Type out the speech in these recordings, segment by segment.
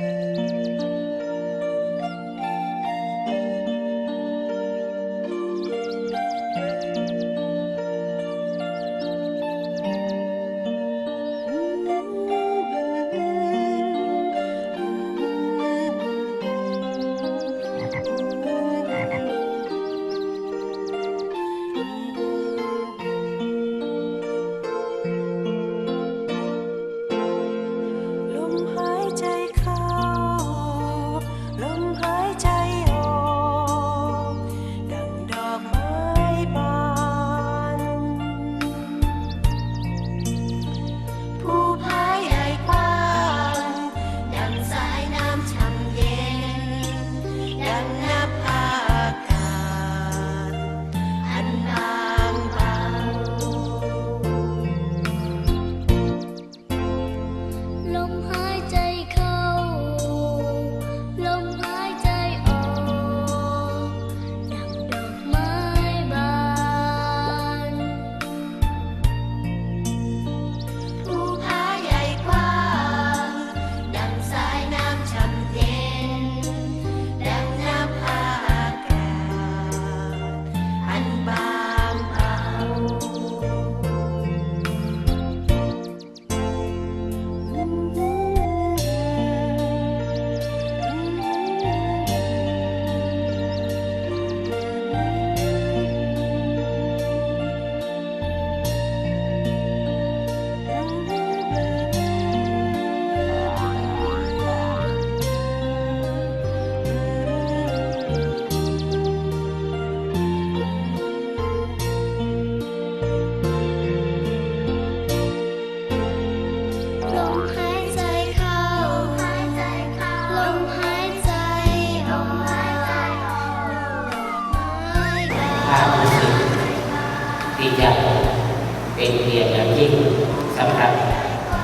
ล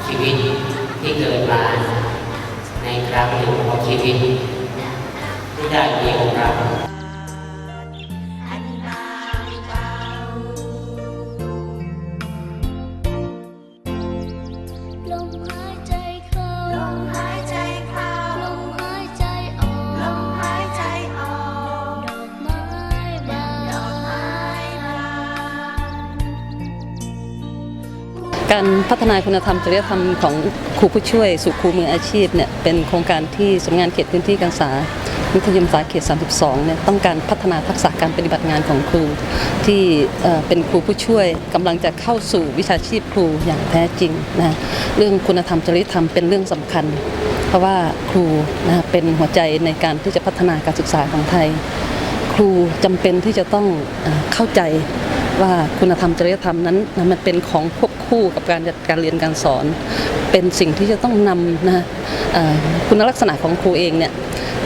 ชีวิตที่เกิดมาในครั้งหนึ่งของชีวิต ที่ได้มีโอกาส การพัฒนาคุณธรรมจริยธรรมของครูผู้ช่วยสู่ครูมืออาชีพเนี่ยเป็นโครงการที่สำนักงานเขตพื้นที่การศึกษามัธยมศึกษาเขต 32 เนี่ยต้องการพัฒนาทักษะการปฏิบัติงานของครู ที่เเป็นครูผู้ช่วยกำลังจะเข้าสู่วิชาชีพครูอย่างแท้จริงนะเรื่องคุณธรรมจริยธรรมเป็นเรื่องสำคัญ เพราะว่าครูนะเป็นหัวใจในการที่จะพัฒนาการศึกษาของไทย ครูจำเป็นที่จะต้องเเข้าใจ ว่าคุณธรรมจริยธรรมนั้นนะมันเป็นของควบคู่กับการจัดการเรียนการสอน เป็นสิ่งที่จะต้องนำนะคุณลักษณะของครูเองเนี่ย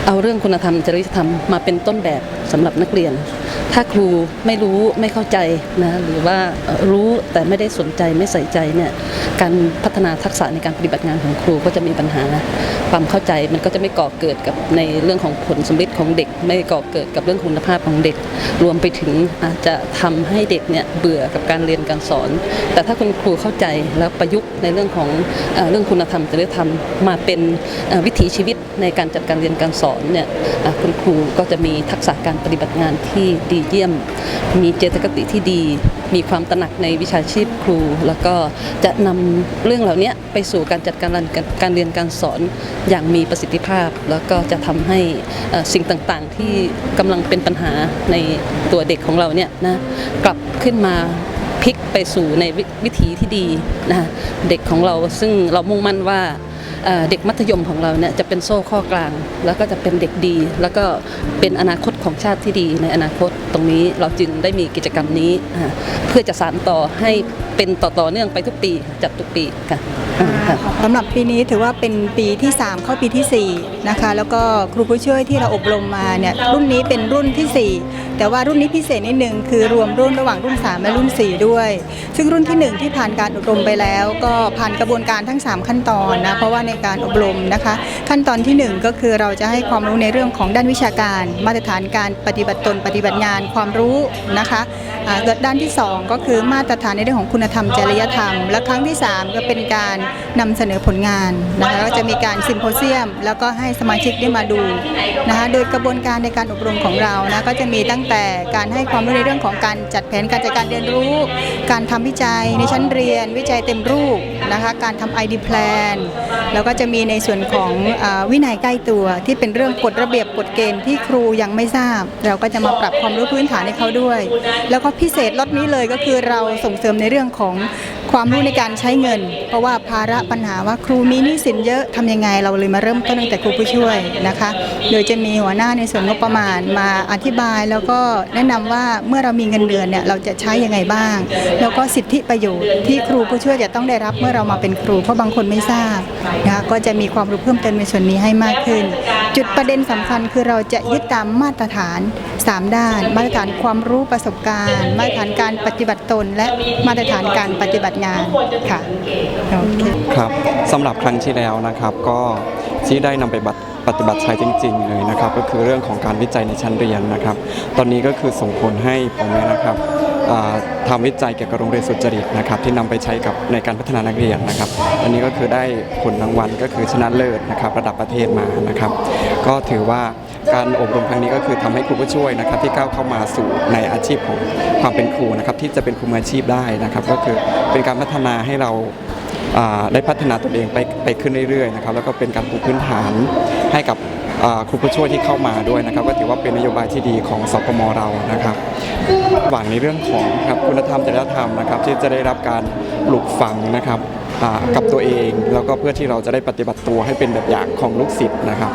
เอาเรื่องคุณธรรมจริยธรรมมาเป็นต้นแบบ สำหรับนักเรียน ถ้าครูไม่รู้ไม่เข้าใจนะหรือว่ารู้แต่ไม่ได้สนใจไม่ใส่ใจเนี่ยการพัฒนาทักษะในการปฏิบัติงานของครูก็จะมีปัญหาความเข้าใจมันก็จะไม่ก่อเกิดกับในเรื่องของผลสำลิดของเด็ก ไม่ก่อเกิดกับเรื่องคุณภาพของเด็ก รวมไปถึงอาจจะทำให้เด็กเนี่ยเบื่อกับการเรียนการสอน แต่ถ้าคุณครูเข้าใจแล้วประยุกต์ในเรื่องของเรื่องคุณธรรมจริยธรรมมาเป็นวิถีชีวิตในการจัดการเรียนการสอนเนี่ยคุณครูก็จะมีทักษะการปฏิบัติงานที่ดีเยี่ยม มีเจตคติที่ดี มีความตระหนักในวิชาชีพครู แล้วก็จะนำเรื่องเหล่านี้ไปสู่การจัดการการเรียนการสอนอย่างมีประสิทธิภาพ แล้วก็จะทำให้สิ่งต่างๆ ที่กำลังเป็นปัญหาในตัวเด็กของเราเนี่ยนะกลับขึ้นมาพลิกไปสู่ในวิวิถีที่ดีนะเด็กของเราซึ่งเรามุ่งมั่นว่า เด็กมัธยมของเราเนี่ยจะเป็นโซ่ข้อกลาง แล้วก็จะเป็นเด็กดี แล้วก็เป็นอนาคตของชาติที่ดีในอนาคตตรงนี้เราจึงได้มีกิจกรรมนี้ เพื่อจะสานต่อให้เป็นต่อต่อเนื่องไปทุกปีจัดทุกปีค่ะ สำหรับปีนี้ถือว่าเป็นปีที่ 3 เข้าปีทีสี่ 4 นะคะ แล้วก็ครูผู้ช่วยที่เราอบรมมาเนี่ยรุ่นนี้เป็นรุ่นทีสี่ 4 แต่ว่ารุ่นนี้พิเศษนิดนึงคือรวมรุ่นระหว่างรุ่น 3 และรุ่น 4 ด้วย ซึ่งรุ่นที่ 1 ที่ผ่านการอบรมไปแล้ว ก็ผ่านกระบวนการทั้ง 3 ขั้นตอนนะเพราะว่าในการอบรมนะคะ ขั้นตอนทีหนึ่1 ก็คือเราจะให้ความรู้ในเรื่องของด้านวิชาการ มาตรฐานการปฏิบัติตนปฏิบัติงานความรู้นะคะด้านที่ 2 ก็คือมาตรฐานในเรื่องของคุณธรรมจริยธรรม และครั้งที่ 3 ก็เป็นการนำเสนอผลงานนะคะก็จะมีการซิมโพเซียม แล้วก็ให้สมาชิกได้มาดูนะคะโดยกระบวนการในการอบรมของเรานะก็จะมีตั้งแต่การให้ความรู้ในเรื่องของการจัดแผนการจัดการเรียนรู้ การทำวิจัยในชั้นเรียน วิจัยเต็มรูปนะคะการทำ ID plan แล้วก็จะมีในส่วนของวินัยใกล้ตัวที่เป็นเรื่องกฎระเบียบกฎเกณฑ์ที่ครูยังไม่ทราบ เราก็จะมาปรับความรู้พื้นฐานให้เขาด้วย แล้วก็พิเศษลดนี้เลยก็คือเราส่งเสริมในเรื่องของ ความรู้ในการใช้เงิน เพราะว่าภาระปัญหาว่าครูมีหนี้สินเยอะทำยังไง เราเลยมาเริ่มต้นตั้งแต่ครูผู้ช่วยนะคะ โดยจะมีหัวหน้าในส่วนงบประมาณมาอธิบายแล้วก็แนะนำว่าเมื่อเรามีเงินเดือนเนี่ยเราจะใช้ยังไงบ้าง แล้วก็สิทธิประโยชน์ที่ครูผู้ช่วยจะต้องได้รับเมื่อเรามาเป็นครู เพราะบางคนไม่ทราบนะคะก็จะมีความรู้เพิ่มเติมในส่วนนี้ให้มากขึ้น จุดประเด็นสำคัญคือเราจะยึดตามมาตรฐาน 3 ด้าน มาตรฐานความรู้ประสบการณ์ มาตรฐานการปฏิบัติตน และมาตรฐานการปฏิบัติงานค่ะโอเคครับสำหรับครั้งที่แล้วนะครับก็ที่ได้นำไปบัตรปฏิบัติใช้จริง ๆ เลยนะครับ ก็คือเรื่องของการวิจัยในชั้นเรียนนะครับ ตอนนี้ก็คือส่งผลให้ผมเนี่ยนะครับอ่าทำวิจัยเกี่ยวกับโรงเรียนสุจริตนะครับ ที่นำไปใช้กับในการพัฒนานักเรียนนะครับ อันนี้ก็คือได้ผลรางวัลก็คือชนะเลิศนะครับ ระดับประเทศมานะครับ ก็ถือว่า การอบรมครั้งนี้ก็คือทำให้ครูผู้ช่วยนะครับที่ก้าวเข้ามาสู่ในอาชีพของความเป็นครูนะครับที่จะเป็นครูมืออาชีพได้นะครับ ก็คือเป็นการพัฒนาให้เราได้พัฒนาตนเองไปไปขึ้นเรื่อยๆนะครับแล้วก็เป็นการปูพื้นฐานให้กับครูผู้ช่วยที่เข้ามาด้วยนะครับ ก็ถือว่าเป็นนโยบายที่ดีของสพมเรานะครับหวังในเรื่องของครับคุณธรรมจริยธรรมนะครับ ที่จะได้รับการปลูกฝังนะครับกับตัวเอง แล้วก็เพื่อที่เราจะได้ปฏิบัติตัวให้เป็นแบบอย่างของลูกศิษย์นะครับ